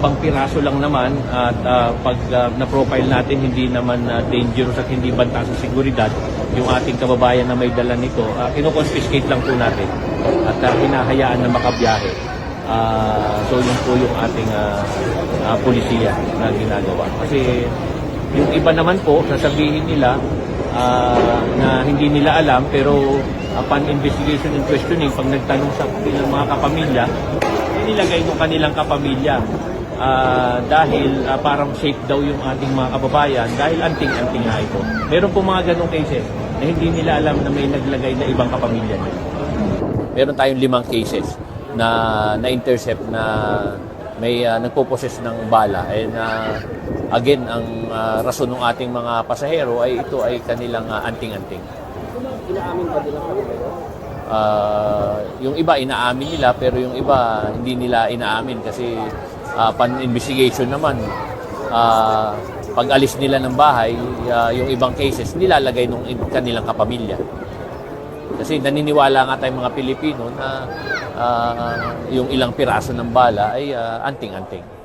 Pang piraso lang naman at ah, pag ah, na-profile natin hindi naman ah, dangerous at hindi banta sa seguridad yung ating kababayan na may dala nito, uh, kinoconfiscate lang po natin at ah, hinahayaan na makabiyahe. Ah, so yun po yung ating ah, ah, pulisiya na ginagawa. Kasi yung iba naman po, sasabihin nila ah, na hindi nila alam pero upon investigation and questioning, pag nagtanong sa mga kapamilya, nilagay ko kanilang kapamilya Ah, dahil ah, parang safe daw yung ating mga kababayan dahil anting-anting nga ito. Meron po mga ganong cases na hindi nila alam na may naglagay na ibang kapamilya nila. Meron tayong limang cases na na-intercept na may uh, nagpo-possess ng bala and ah, again ang ah, rason ng ating mga pasahero ay ito ay kanilang ah, anting-anting. Inaamin ba nila? Ah, yung iba inaamin nila pero yung iba hindi nila inaamin kasi ah, pan-investigation naman. Ah, pag alis nila ng bahay ah, yung ibang cases nilalagay nung kanilang kapamilya. Kasi naniniwala nga tayong mga Pilipino na ah, yung ilang piraso ng bala ay ah, anting-anting